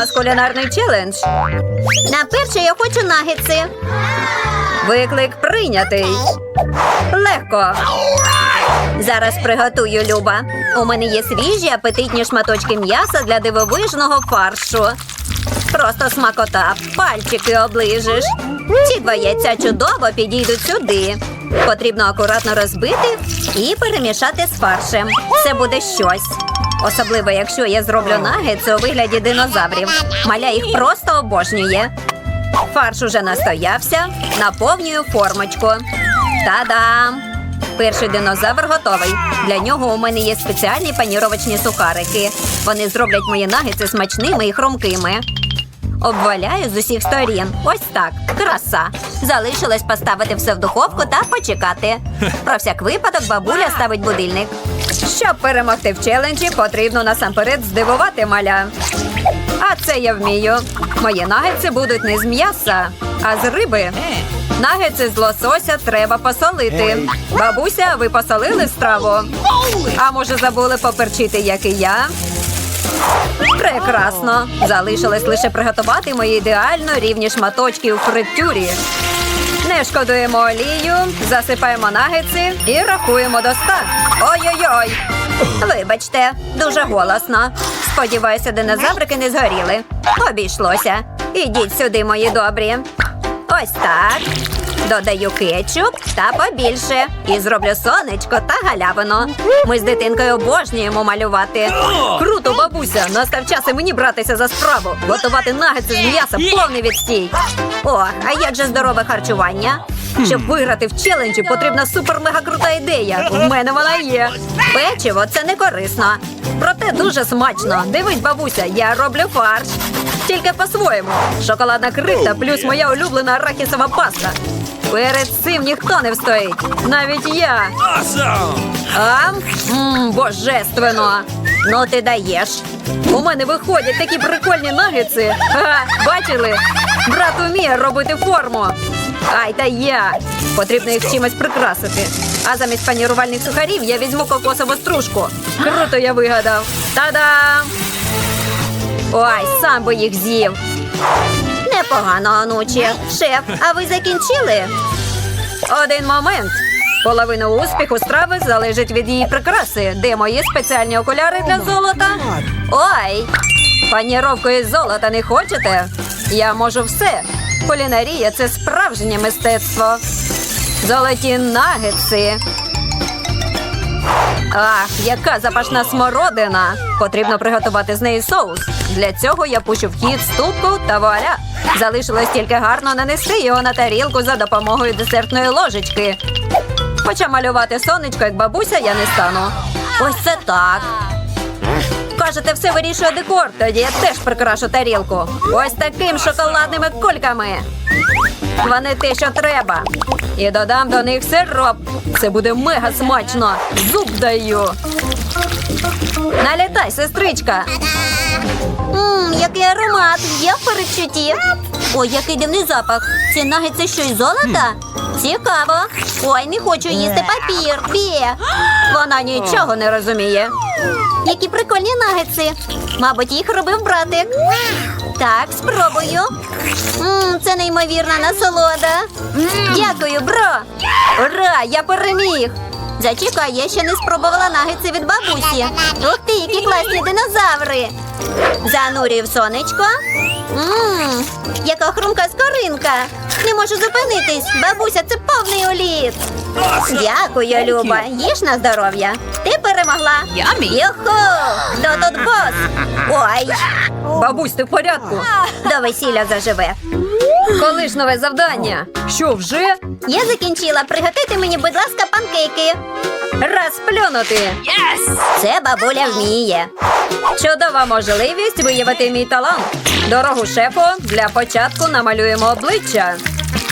нас кулінарний челендж. На перше я хочу нагетси. Виклик прийнятий. Легко. Зараз приготую Люба. У мене є свіжі апетитні шматочки м'яса для дивовижного фаршу. Просто смакота, пальчики оближиш. Ці два яйця чудово підійдуть сюди. Потрібно акуратно розбити і перемішати з фаршем. Це буде щось. Особливо, якщо я зроблю нагетси у вигляді динозаврів. Маля їх просто обожнює. Фарш уже настоявся, наповнюю формочку. Та-дам! Перший динозавр готовий. Для нього у мене є спеціальні паніровочні сухарики. Вони зроблять мої нагетси смачними і хрумкими. Обваляю з усіх сторін. Ось так. Краса. Залишилось поставити все в духовку та почекати. Про всяк випадок бабуля ставить будильник. Щоб перемогти в челенджі, потрібно насамперед здивувати маля. А це я вмію. Мої нагетси будуть не з м'яса, а з риби. Нагетси з лосося треба посолити. Бабуся, ви посолили страву? А може забули поперчити, як і я? Прекрасно. Залишилось лише приготувати мої ідеально рівні шматочки у фритюрі. Не шкодуємо олію, засипаємо нагетси і рахуємо до ста. Ой-ой-ой. Вибачте, дуже голосно. Сподіваюся, динозаврики не згоріли. Обійшлося. Ідіть сюди, мої добрі. Ось так. Додаю кетчуп та побільше. І зроблю сонечко та галявину. Ми з дитинкою обожнюємо малювати. Круто, бабуся! Настав час і мені братися за справу. Готувати нагетси з м'яса повний відстій. О, а як же здорове харчування? Щоб виграти в челенджі, потрібна супер-мега крута ідея. В мене вона є. Печиво це не корисно. Проте дуже смачно. Дивись, бабуся, я роблю фарш. Тільки по-своєму. Шоколадна крихта плюс моя улюблена арахісова паста. Перед цим ніхто не встоїть. Навіть я. А? Мм, божественно. Ну ти даєш. У мене виходять такі прикольні. Ха, бачили? Брат уміє робити форму. Ай, та я. Потрібно їх чимось прикрасити. А замість панірувальних сухарів я візьму кокосову стружку. Круто я вигадав. Та-дам! Ой, сам би їх з'їв. Непогано, онуче. Шеф, а ви закінчили? Один момент. Половина успіху страви залежить від її прикраси. Де мої спеціальні окуляри для золота? Ой! Паніровку із золота не хочете? Я можу все. Кулінарія це справжнє мистецтво. Золоті нагетси. Ах, яка запашна смородина! Потрібно приготувати з неї соус. Для цього я пущу в хід ступку та вуаля. Залишилось тільки гарно нанести його на тарілку за допомогою десертної ложечки. Хоча малювати сонечко, як бабуся, я не стану. Ось це так. Кажете, все вирішує декор. Тоді я теж прикрашу тарілку. Ось таким шоколадними кульками. Вони те, що треба. І додам до них сироп. Це буде мега смачно. Зуб даю. Налітай, сестричка. Ммм, який аромат. Я в передчутті. Ой, який дивний запах. Ці нагетси що із золота? Цікаво. Ой, не хочу їсти папір. Бє. Вона нічого не розуміє. Які прикольні нагетси. Мабуть, їх робив братик. Так, спробую. Мм, це неймовірна насолода. Дякую, бро. Ура, я переміг. Зачекай, я ще не спробувала нагетси від бабусі. Ух ти, які класні динозаври. Занурюю в сонечко. Мм, яка хрумка скоринка. Не можу зупинитись. Бабуся, це повний уліт. Дякую, Люба. Їж на здоров'я. Ти перемогла. Юху! Хто тут бос? Ой. Бабусь, ти в порядку? До весілля заживе. Коли ж нове завдання? Що вже? Я закінчила. Приготуйте мені, будь ласка, панкейки. Раз плюнути. Це бабуля вміє. Чудова можливість виявити мій талант. Дорогу шефу для початку намалюємо обличчя.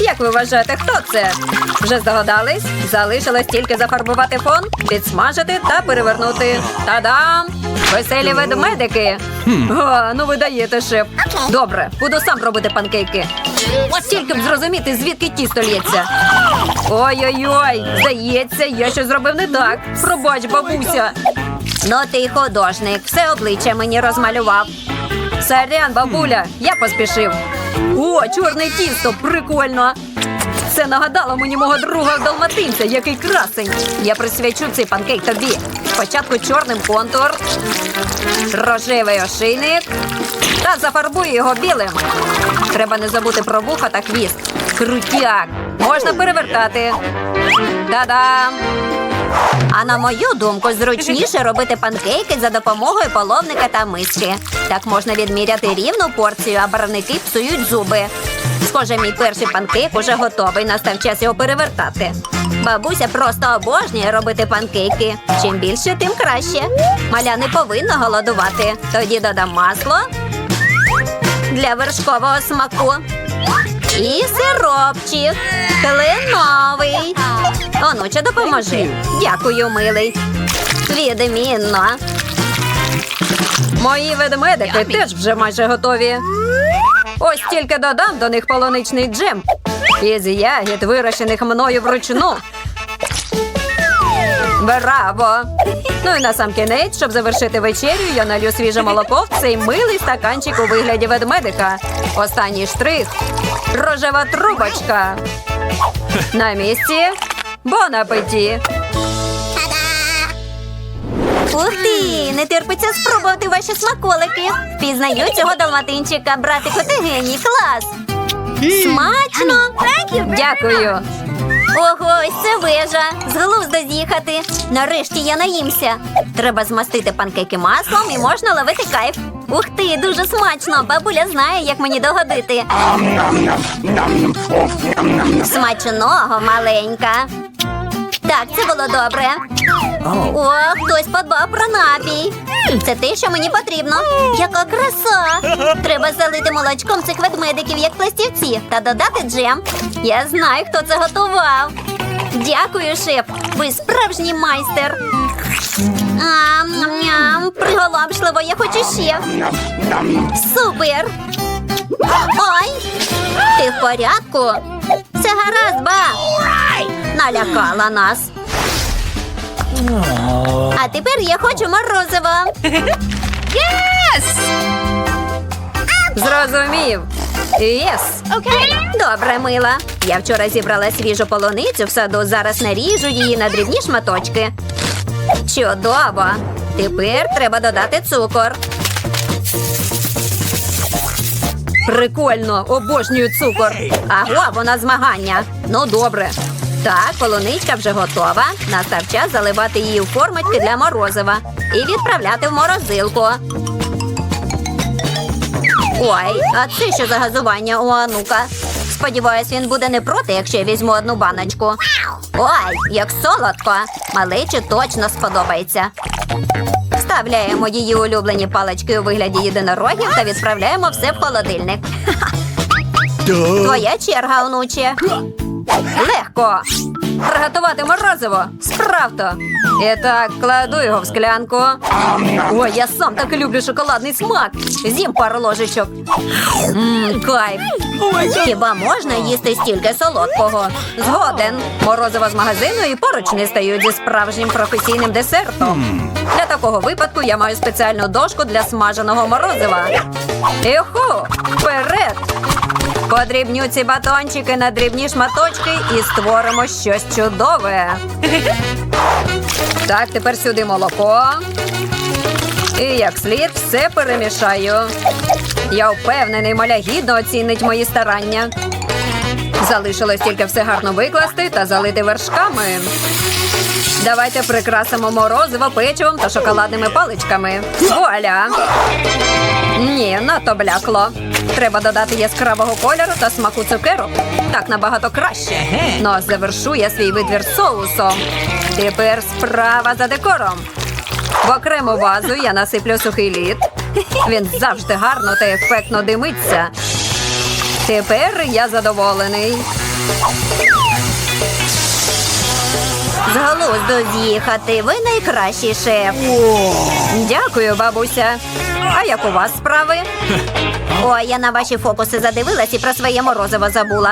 Як ви вважаєте, хто це? Вже здогадались? Залишилось тільки зафарбувати фон, підсмажити та перевернути. Та-дам! Веселі ведмедики. О, ну ви даєте, шеф. Добре, буду сам робити панкейки. Тільки б зрозуміти, звідки тісто лється. Ой-ой-ой, здається, я щось зробив не так. Пробач, бабуся. Ну ти художник, все обличчя мені розмалював. Сорян, бабуля, я поспішив. О, чорне тісто, прикольно. Це нагадало мені мого друга далматинця, який красень. Я присвячу цей панкейк тобі. Спочатку чорним контур, рожевий ошийник та зафарбую його білим. Треба не забути про вуха та хвіст. Крутяк! Можна перевертати. Та-дам! А на мою думку, зручніше робити панкейки за допомогою половника та миски. Так можна відміряти рівну порцію, а барвники псують зуби. Схоже, мій перший панкейк уже готовий. Настав час його перевертати. Бабуся просто обожнює робити панкейки. Чим більше, тим краще. Маля не повинна голодувати. Тоді додам масло для вершкового смаку. І сиропчик. Кленовий. Онуче, допоможи. Дякую, милий. Відмінно. Мої ведмедики теж вже майже готові. Ось тільки додам до них полуничний джем. Із ягід, вирощених мною вручну. Браво! Ну і на сам кінець, щоб завершити вечерю, я налью свіже молоко в цей милий стаканчик у вигляді ведмедика. Останній штрих рожева трубочка. На місці. Бон апеті! Ух ти! Не терпиться спробувати ваші смаколики. Впізнаю цього далматинчика, братику, ти геній, клас! Смачно! Дякую! Ого, ось це вежа! З глузду з'їхати. Нарешті я наїмся. Треба змастити панкейки маслом і можна ловити кайф. Ух ти, дуже смачно! Бабуля знає, як мені догодити. Смачного, маленька. Так, це було добре. О, хтось подбав про напій. Це те, що мені потрібно. Яка краса! Треба залити молочком цих ведмедиків, як пластівці, та додати джем. Я знаю, хто це готував. Дякую, шеф. Ви справжній майстер. Ам, ням, приголомшливо, я хочу ще. Супер. Ой, ти в порядку? Все гаразд, ба. Налякала нас. А тепер я хочу морозиво. Зрозумів. Єс. Добре, мила. Я вчора зібрала свіжу полуницю в саду, зараз наріжу її на дрібні шматочки. Чудово! Тепер треба додати цукор. Прикольно, обожнюю цукор. Аго, вона змагання. Ну, добре. Так, полуничка вже готова. Настав час заливати її у формочки для морозива і відправляти в морозилку. Ой, а це що за газування у Анука? Сподіваюсь, він буде не проти, якщо я візьму одну баночку. Ой, як солодко! Малечі точно сподобається. Вставляємо її улюблені палички у вигляді єдинорогів та відправляємо все в холодильник. Твоя черга, онуче. Легко. Приготувати морозиво. Справто. І так, кладу його в склянку. Ой, я сам так люблю шоколадний смак. З'їм пару ложечок. Мм, кайф. Хіба можна їсти стільки солодкого? Згоден. Морозиво з магазину і поруч не стають зі справжнім професійним десертом. Для такого випадку я маю спеціальну дошку для смаженого морозива. Іху! Вперед! Подрібню ці батончики на дрібні шматочки і створимо щось чудове. Так, тепер сюди молоко. І як слід все перемішаю. Я впевнений, маля гідно оцінить мої старання. Залишилось тільки все гарно викласти та залити вершками. Давайте прикрасимо морозиво печивом та шоколадними паличками. Вуаля! Ні, надто блякло. Треба додати яскравого кольору та смаку цукерок. Так набагато краще. Ну, а завершу я свій витвір соусом. Тепер справа за декором. В окрему вазу я насиплю сухий лід. Він завжди гарно та ефектно димиться. Тепер я задоволений. З глузду з'їхати. Ви найкращий шеф. Дякую, бабуся. А як у вас справи? Ой, я на ваші фокуси задивилась і про своє морозиво забула.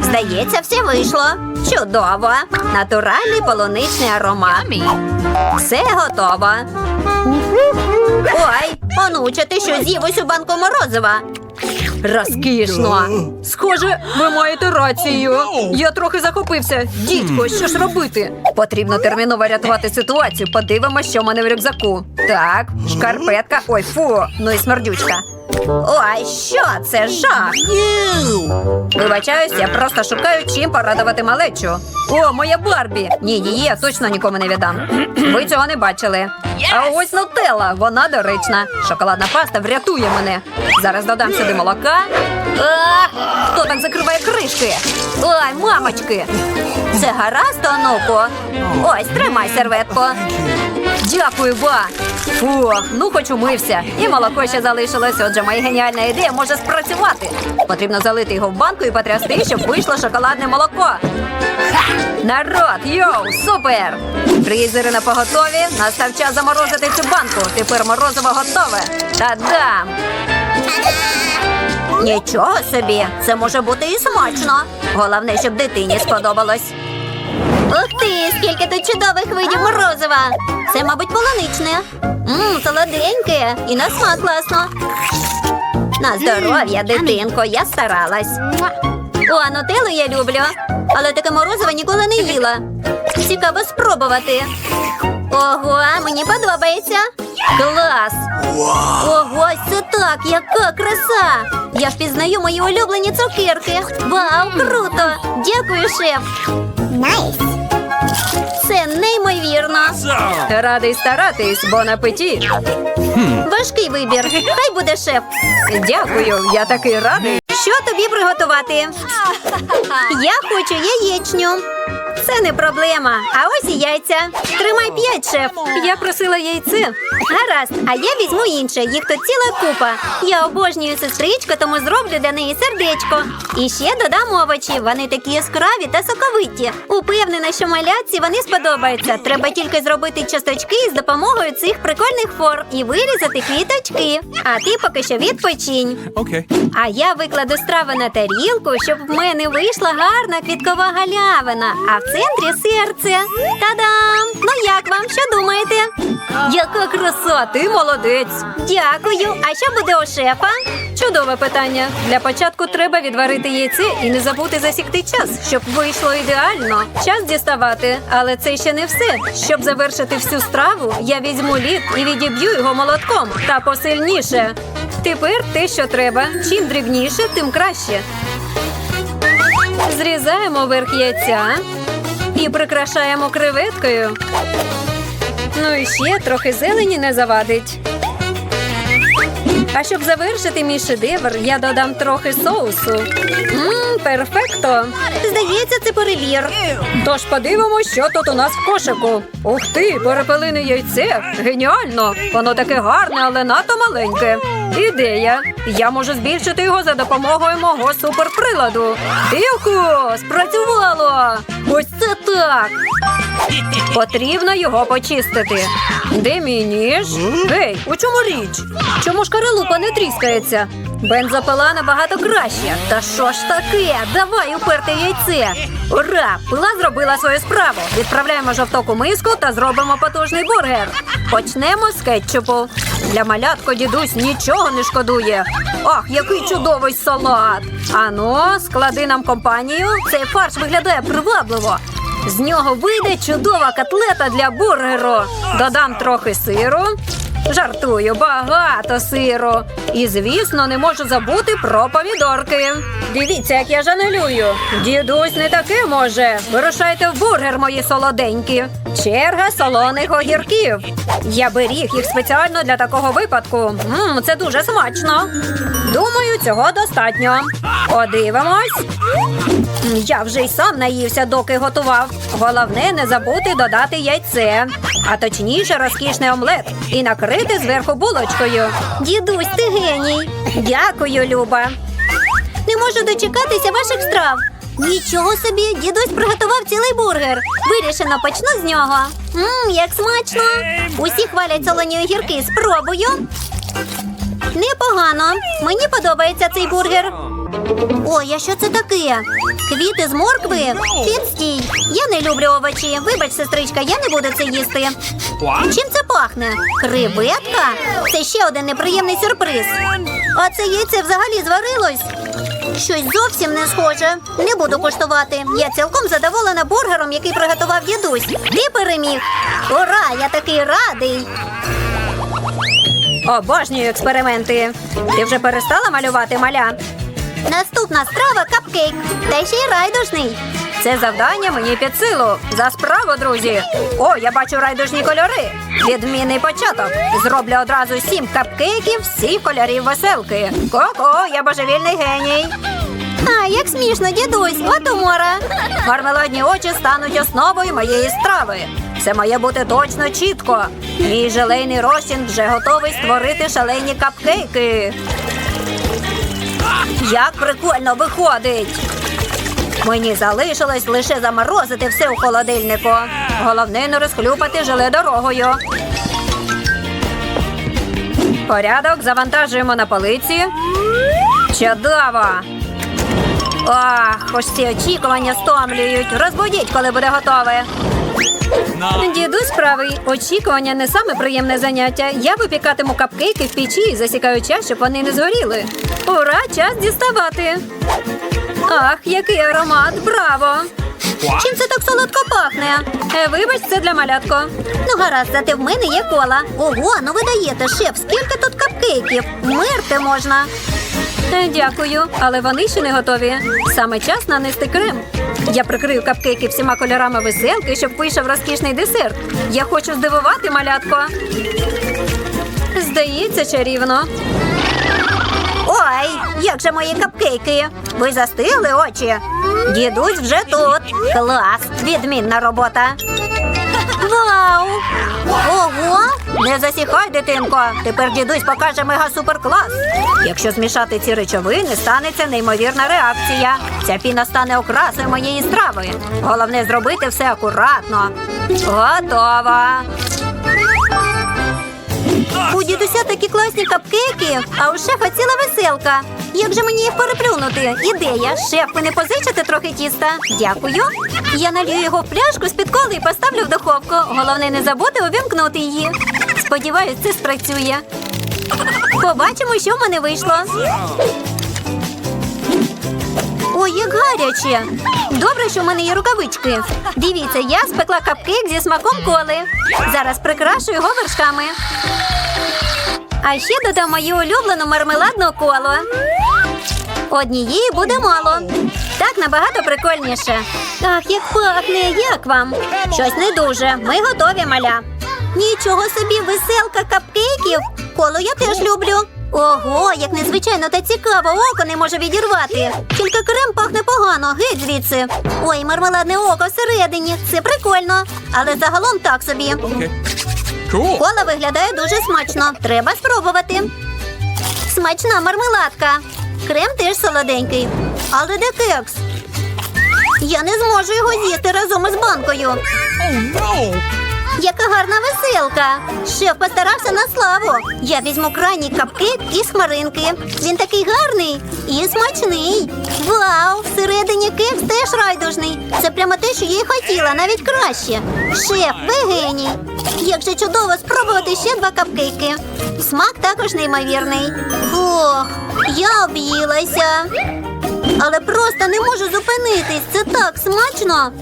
Здається, все вийшло. Чудово! Натуральний полуничний аромат. Все готово. Ой, онуче, ти що з'їв усю банку морозива? Розкішно. Схоже, ви маєте рацію. Я трохи захопився. Дідько, що ж робити? Потрібно терміново рятувати ситуацію. Подивимося, що в мене в рюкзаку. Так, шкарпетка. Ой, фу, ну і смердючка. Ой, що це жах? Вибачаюсь, я просто шукаю чим порадувати малечу. О, моя Барбі! Ні, її я точно нікому не віддам. Ви цього не бачили. А ось нутелла, вона доречна. Шоколадна паста врятує мене. Зараз додам сюди молока. А, хто так закриває кришки? Ой, мамочки! Це гаразд, онуку? Ось, тримай серветку. Дякую, ба! Фух, ну хоч умився. І молоко ще залишилось, отже, моя геніальна ідея може спрацювати. Потрібно залити його в банку і потрясти, щоб вийшло шоколадне молоко. Народ, йоу, супер! Фрізери на поготові. Настав час заморозити цю банку. Тепер морозиво готове. Та-дам! Нічого собі, це може бути і смачно. Головне, щоб дитині сподобалось. Ух ти, скільки тут чудових видів морозива. Це, мабуть, полуничне. Мм, солоденьке і на смак класно. На здоров'я, дитинко, я старалась. О, нутеллу я люблю, але таке морозиво ніколи не їла. Цікаво спробувати. Ого, мені подобається. Клас! Ого, це так, яка краса! Я впізнаю мої улюблені цукерки. Вау, круто! Дякую, шеф! Найс! Це неймовірно. Радий старатись, бон петі. Важкий вибір. Хай буде шеф. Дякую, я такий радий. Що тобі приготувати? Я хочу яєчню. Це не проблема. А ось і яйця. Тримай п'ять, шеф. Я просила яйце. Гаразд, а я візьму інше. Їх тут ціла купа. Я обожнюю сестричку, тому зроблю для неї сердечко. І ще додам овочі. Вони такі яскраві та соковиті. Упевнена, що малятці вони сподобаються. Треба тільки зробити часточки з допомогою цих прикольних форм і вирізати квіточки. А ти поки що відпочинь. Okay. А я викладу страви на тарілку, щоб в мене вийшла гарна квіткова галявина, а в центрі серце. Та-дам! Ну як вам? Що думаєте? Яка краса, ти молодець. Дякую. А що буде у шефа? Чудове питання. Для початку треба відварити яйце і не забути засікти час, щоб вийшло ідеально. Час діставати, але це ще не все. Щоб завершити всю страву, я візьму лід і відіб'ю його молотком та посильніше. Тепер те, що треба. Чим дрібніше, тим краще. Зрізаємо верх яйця і прикрашаємо креветкою. Ну і ще трохи зелені не завадить. А щоб завершити мій шедевр, я додам трохи соусу. Мм, перфекто. Здається, це перевір. Тож подивимось, що тут у нас в кошику. Ух ти, перепелине яйце. Геніально! Воно таке гарне, але надто маленьке. Ідея. Я можу збільшити його за допомогою мого суперприладу. Тилку, спрацювало! Ось це так. Потрібно його почистити. Де мій ніж? Гей, у чому річ? Чому ж карелупа не тріскається? Бензопила набагато краще. Та що ж таке? Давай уперти яйце. Ура! Пила зробила свою справу. Відправляємо жовток у миску та зробимо потужний бургер. Почнемо з кетчупу. Для малятко дідусь нічого не шкодує. Ах, який чудовий салат! Ану, склади нам компанію. Цей фарш виглядає привабливо. З нього вийде чудова котлета для бургеру. Додам трохи сиру. Жартую, багато сиру. І, звісно, не можу забути про помідорки. Дивіться, як я жанелюю. Дідусь не таке може. Вирушайте в бургер, мої солоденькі. Черга солоних огірків. Я беріг їх спеціально для такого випадку. Мм, це дуже смачно. Думаю, цього достатньо. Подивимось. Я вже й сам наївся, доки готував. Головне не забути додати яйце, а точніше розкішний омлет і накрити зверху булочкою. Дідусь, ти геній. Дякую, Люба. Не можу дочекатися ваших страв. Нічого собі, дідусь приготував цілий бургер. Вирішено почну з нього. Мм, як смачно. Усі хвалять солоні огірки. Спробую. Непогано. Мені подобається цей бургер. Ой, а що це таке? Квіти з моркви? Відстій. Я не люблю овочі. Вибач, сестричка, я не буду це їсти. Чим це пахне? Креветка? Це ще один неприємний сюрприз. А це яйце взагалі зварилось. Щось зовсім не схоже. Не буду коштувати. Я цілком задоволена бургером, який приготував дідусь. Ти переміг. Ура! Я такий радий. Обожнюю експерименти. Ти вже перестала малювати маля? Наступна страва капкейк. Та ще й райдужний. Це завдання мені під силу. За справу, друзі. О, я бачу райдужні кольори. Відмінний початок. Зроблю одразу сім капкейків всіх кольорів веселки. Ко-ко, я божевільний геній. А, як смішно, дідусь, от умора. Мармеладні очі стануть основою моєї страви. Це має бути точно чітко. Мій желейний розчин вже готовий створити шалені капкейки. Як прикольно виходить! Мені залишилось лише заморозити все у холодильнику. Головне не розхлюпати желе дорогою. Порядок завантажуємо на полиці. Чудово! Ах, ось ці очікування стомлюють. Розбудіть, коли буде готове. Дідусь правий. Очікування не саме приємне заняття. Я випікатиму капкейки в печі і засікаю час, щоб вони не згоріли. Ура, час діставати. Ах, який аромат! Браво! Чим це так солодко пахне? Е, Вибач, це для малятко. Ну, гаразд, зате в мене є кола. Ого, ну ви даєте, шеф, скільки тут капкейків? Мерти можна. Е, Дякую, але вони ще не готові. Саме час нанести крем. Я прикрию капкейки всіма кольорами веселки, щоб вийшов розкішний десерт. Я хочу здивувати малятко. Здається, чарівно. Ой, як же мої капкейки? Ви застигли очі? Дідусь вже тут. Клас, відмінна робота. Вау! Ого! Не засіхай, дитинко. Тепер дідусь покаже мега суперклас. Якщо змішати ці речовини, станеться неймовірна реакція. Ця піна стане окрасою моєї страви. Головне зробити все акуратно. Готово. Дідуся такі класні капкейки, а у шефа ціла веселка. Як же мені їх переплюнути? Ідея. Шеф, ви не позичите трохи тіста? Дякую. Я налью його в пляшку з-під коли і поставлю в духовку. Головне не забути увімкнути її. Сподіваюсь, це спрацює. Побачимо, що в мене вийшло. Ой, як гаряче. Добре, що в мене є рукавички. Дивіться, я спекла капкейк зі смаком коли. Зараз прикрашу його вершками. А ще додам мою улюблену мармеладну колу. Однієї буде мало. Так набагато прикольніше. Ах, як пахне, як вам? Щось не дуже. Ми готові, маля. Нічого собі, веселка капкейків. Колу я теж люблю. Ого, як незвичайно та цікаво, око не може відірвати. Тільки крем пахне погано, геть звідси. Ой, мармеладне око всередині. Це прикольно. Але загалом так собі. Okay. Кола виглядає дуже смачно. Треба спробувати. Смачна мармеладка. Крем теж солоденький. Але де кекс? Я не зможу його з'їсти разом із банкою. Oh no! Яка гарна веселка. Шеф постарався на славу. Я візьму крайній капкейк із хмаринки. Він такий гарний і смачний. Вау! Всередині кекс теж райдужний. Це прямо те, що я й хотіла, навіть краще. Шеф, ви геній. Як же чудово спробувати ще два капкейки. Смак також неймовірний. Ох, я об'їлася. Але просто не можу зупинитись. Це так смачно.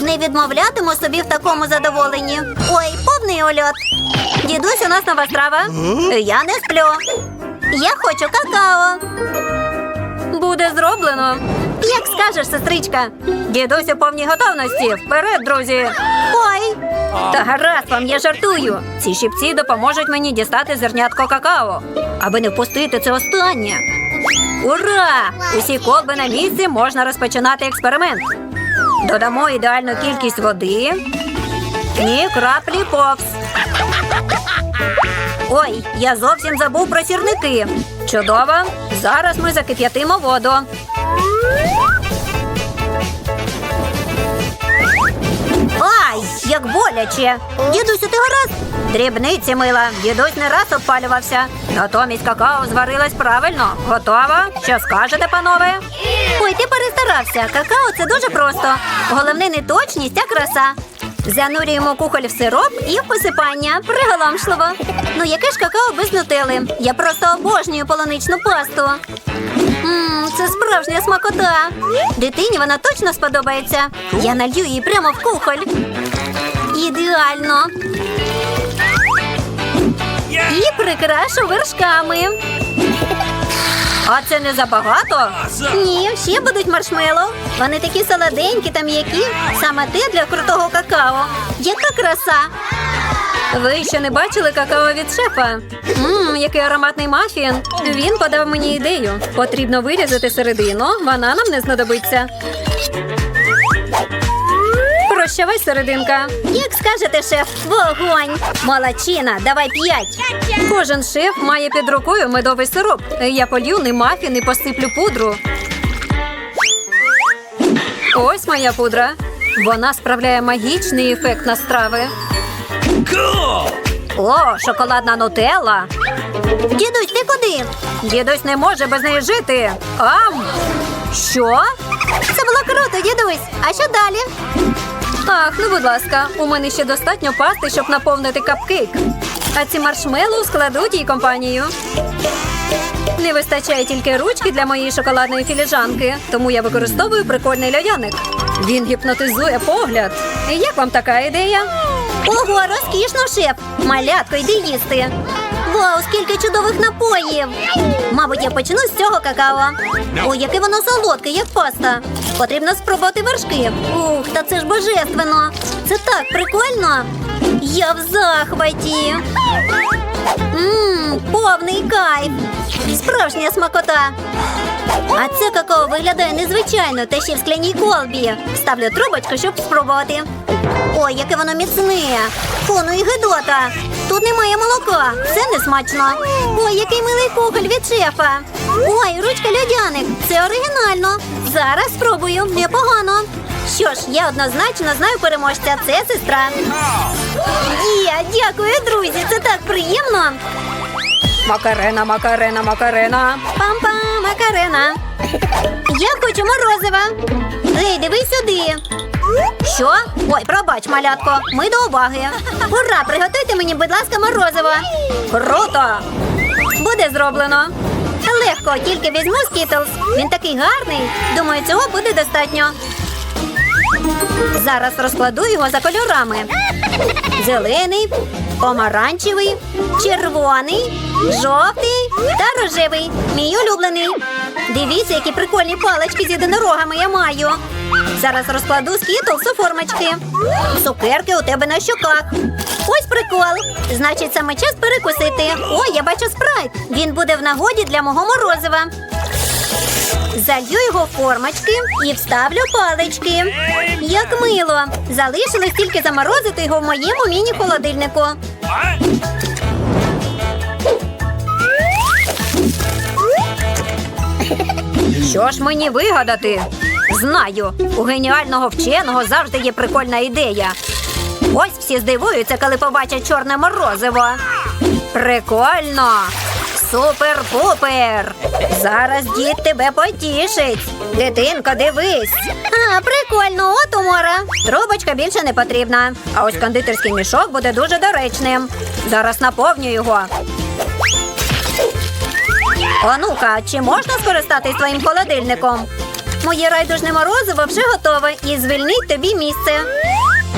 Не відмовлятиму собі в такому задоволенні. Ой, повний ольот. Дідусь, у нас нова страва. Я не сплю. Я хочу какао. Буде зроблено. Як скажеш, сестричка. Дідусь у повній готовності. Вперед, друзі! Ой, Та гаразд вам, я жартую. Ці щипці допоможуть мені дістати зернятко какао, аби не впустити це останнє. Ура! Усі колби на місці можна розпочинати експеримент. Додамо ідеальну кількість води. Ні, краплі повз. Ой, я зовсім забув про сірники. Чудово. Зараз ми закип'ятимо воду. Як боляче. Дідусю, ти гаразд? Дрібниці мила. Дідусь не раз обпалювався. Натомість какао зварилась правильно. Готова? Що скажете, панове? Ой, ти перестарався. Какао це дуже просто. Головне не точність, а краса. Занурюємо кухоль в сироп і в посипання. Приголомшливо. Ну яке ж какао без нутели? Я просто обожнюю полуничну пасту. Ммм, це справжня смакота. Дитині вона точно сподобається. Я налью її прямо в кухоль. Ідеально. І прикрашу вершками. А це не забагато? Ні, ще будуть маршмеллоу. Вони такі солоденькі та м'які. Саме те для крутого какао. Яка краса! Ви ще не бачили какао від шефа? Ммм, який ароматний мафін. Він подав мені ідею. Потрібно вирізати середину, вона нам не знадобиться. Прощавай, серединка. Як скажете, шеф, вогонь! Молодчина, давай п'ять. Кожен шеф має під рукою медовий сироп. Я полью ним мафін і посиплю пудру. Ось моя пудра. Вона справляє магічний ефект на страви. О, шоколадна нутелла. Дідусь, ти куди? Дідусь не може без неї жити. Ам! Що? Це було круто, дідусь. А що далі? Ах, ну будь ласка, у мене ще достатньо пасти, щоб наповнити капкейк. А ці маршмеллоу складуть їй компанію. Не вистачає тільки ручки для моєї шоколадної філіжанки, тому я використовую прикольний льодяник. Він гіпнотизує погляд. Як вам така ідея? Ого, розкішно, шеф. Малятко, йди їсти. Вау, скільки чудових напоїв! Мабуть, я почну з цього какао. Ой, яке воно солодке, як паста. Потрібно спробувати вершки. Ух, та це ж божественно. Це так прикольно. Я в захваті. Ммм, повний кайф. Справжня смакота. А це какао виглядає незвичайно, та ще в скляній колбі. Ставлю трубочку, щоб спробувати. Ой, яке воно міцне. Фу, ну і гидота. Тут немає молока. Це не смачно. Ой, який милий кухоль від шефа. Ой, ручка льодяник. Це оригінально. Зараз спробую. Непогано. Що ж, я однозначно знаю переможця. Це сестра. Є, дякую, друзі. Це так приємно. Макарена, макарена, макарена. Пам-пам, Макарена. Я хочу морозива. Ей, дивись сюди. Що? Ой, пробач, малятко. Ми до уваги. Ура, приготуйте мені, будь ласка, морозиво. Круто! Буде зроблено. Легко, тільки візьму скітлз. Він такий гарний. Думаю, цього буде достатньо. Зараз розкладу його за кольорами: зелений, помаранчевий, червоний, жовтий та рожевий. Мій улюблений. Дивіться, які прикольні палички з єдинорогами я маю. Зараз розкладу скітлс у формочки. Цукерки у тебе на щоках. Ось прикол. Значить, саме час перекусити. О, я бачу спрайт. Він буде в нагоді для мого морозива. Залью його в формочки і вставлю палички. Як мило. Залишилось тільки заморозити його в моєму міні-холодильнику. Що ж мені вигадати? Знаю, у геніального вченого завжди є прикольна ідея. Ось всі здивуються, коли побачать чорне морозиво. Прикольно! Супер-пупер! Зараз дід тебе потішить. Дитинко, дивись. А, прикольно, от умора. Трубочка більше не потрібна. А ось кондитерський мішок буде дуже доречним. Зараз наповню його. Онука, чи можна скористатись твоїм холодильником? Моє райдужне морозиво вже готове і звільнить тобі місце.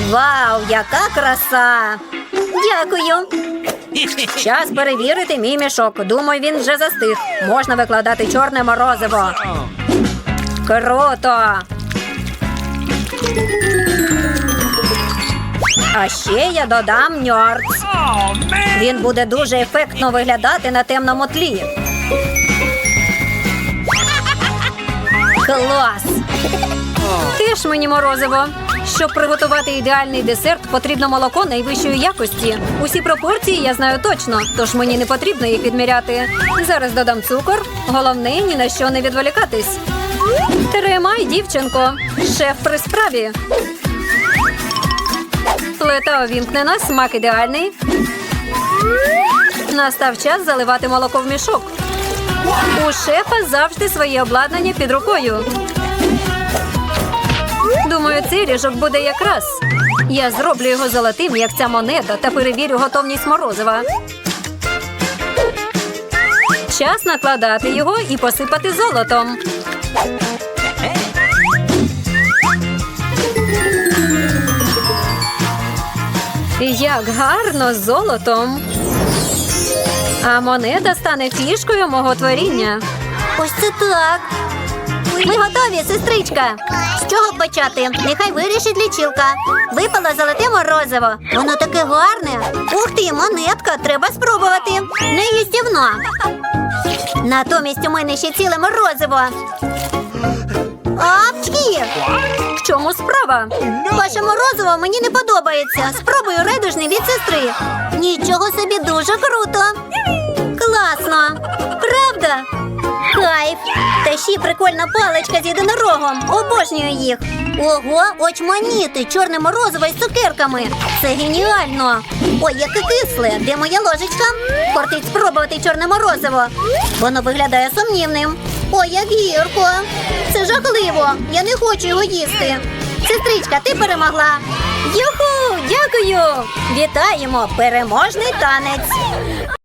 Вау, яка краса! Дякую. Час перевірити мій мішок. Думаю, він вже застиг. Можна викладати чорне морозиво. Круто! А ще я додам ньорц. Він буде дуже ефектно виглядати на темному тлі. Клас! Ти ж мені морозиво. Щоб приготувати ідеальний десерт, потрібно молоко найвищої якості. Усі пропорції я знаю точно, тож мені не потрібно їх відміряти. Зараз додам цукор. Головне ні на що не відволікатись. Тримай, дівчинко. Шеф при справі. Плита увімкнена, смак ідеальний. Настав час заливати молоко в мішок. У шефа завжди своє обладнання під рукою. Думаю, цей ріжок буде якраз. Я зроблю його золотим, як ця монета, та перевірю готовність морозива. Час накладати його і посипати золотом. Як гарно золотом. А монета стане фішкою мого творіння. Ось це так. Ми готові, сестричка. З чого почати? Нехай вирішить лічилка. Випало золоте морозиво. Воно таке гарне. Ух ти, монетка, треба спробувати. Не їстівно. Натомість у мене ще ціле морозиво. Апчки! В чому справа? Ваше морозиво мені не подобається. Спробую райдужний від сестри. Нічого собі дуже круто. Класно. Правда? Кайф. Та ще прикольна паличка з єдинорогом. Обожнюю їх. Ого, очманіти, чорне морозиво із цукерками. Це геніально. Ой, яке кисле. Де моя ложечка? Кортить спробувати чорне морозиво. Воно виглядає сумнівним. Ой, як гірко. Це жахливо. Я не хочу його їсти. Сестричка, ти перемогла. Юху! Дякую! Вітаємо! Переможний танець.